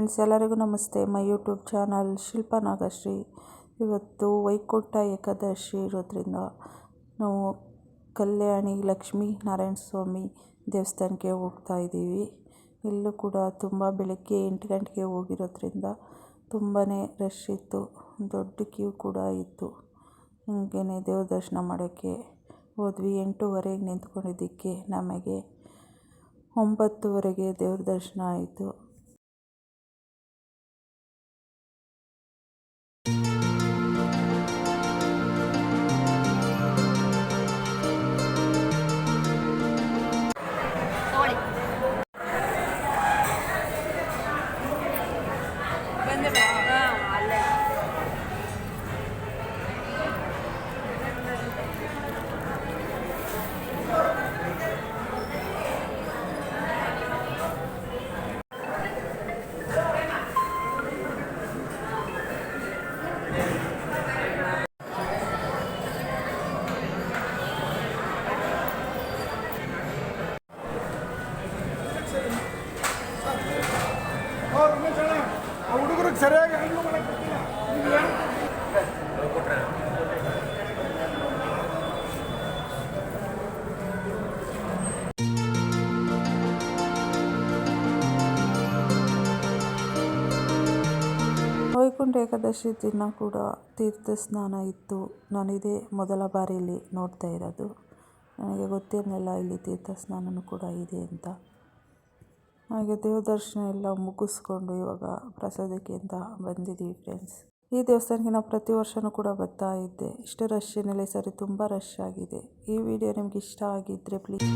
Friends, ಎಲ್ಲರಿಗೂ ನಮಸ್ತೆ. My YouTube channel Shilpa Nagashri. ಇವತ್ತು ವೈಕುಂಠ ಏಕಾದಶಿ ಇರೋದ್ರಿಂದ ನಾವು ಕಲ್ಯಾಣಿ ಲಕ್ಷ್ಮೀ ನಾರಾಯಣ ಸ್ವಾಮಿ ದೇವಸ್ಥಾನಕ್ಕೆ ಹೋಗ್ತಾ ಇದ್ದೀವಿ. ಇಲ್ಲೂ ಕೂಡ ತುಂಬ ಬೆಳಗ್ಗೆ ಎಂಟು ಗಂಟೆಗೆ ಹೋಗಿರೋದ್ರಿಂದ ತುಂಬಾ ರಶ್ ಇತ್ತು. ದೊಡ್ಡ ಕ್ಯೂ ಕೂಡ ಇತ್ತು. ಹೀಗೇ ದೇವ್ರ ದರ್ಶನ ಮಾಡೋಕ್ಕೆ ಹೋದ್ವಿ. ಎಂಟೂವರೆಗೆ ನಿಂತ್ಕೊಂಡಿದ್ದಕ್ಕೆ ನಮಗೆ ಒಂಬತ್ತುವರೆಗೆ ದೇವ್ರ ದರ್ಶನ ಆಯಿತು. Cái. ಸರಿಯಾಗಿ ವೈಕುಂಠ ಏಕಾದಶಿ ದಿನ ಕೂಡ ತೀರ್ಥ ಸ್ನಾನ ಇತ್ತು. ನಾನು ಇದೇ ಮೊದಲ ಬಾರಿಯಲ್ಲಿ ನೋಡ್ತಾ ಇರೋದು. ನನಗೆ ಗೊತ್ತಿರಲಿಲ್ಲ ಇಲ್ಲಿ ತೀರ್ಥ ಸ್ನಾನನೂ ಕೂಡ ಇದೆ ಅಂತ. ಹಾಗೆ ದೇವ್ರ ದರ್ಶನ ಎಲ್ಲ ಮುಗಿಸ್ಕೊಂಡು ಇವಾಗ ಪ್ರಸಾದಕ್ಕೆ ಅಂತ ಬಂದಿದ್ದೀವಿ ಫ್ರೆಂಡ್ಸ್ ಈ ದೇವಸ್ಥಾನಕ್ಕೆ ನಾವು ಪ್ರತಿ ವರ್ಷವೂ ಕೂಡ ಬರ್ತಾ ಇದ್ದೆ. ಇಷ್ಟು ರಶ್ ಏನಿಲ್ಲ ಸರಿ ತುಂಬ ರಶ್ ಆಗಿದೆ. ಈ ವಿಡಿಯೋ ನಿಮ್ಗೆ ಇಷ್ಟ ಆಗಿದ್ದರೆ ಪ್ಲೀಸ್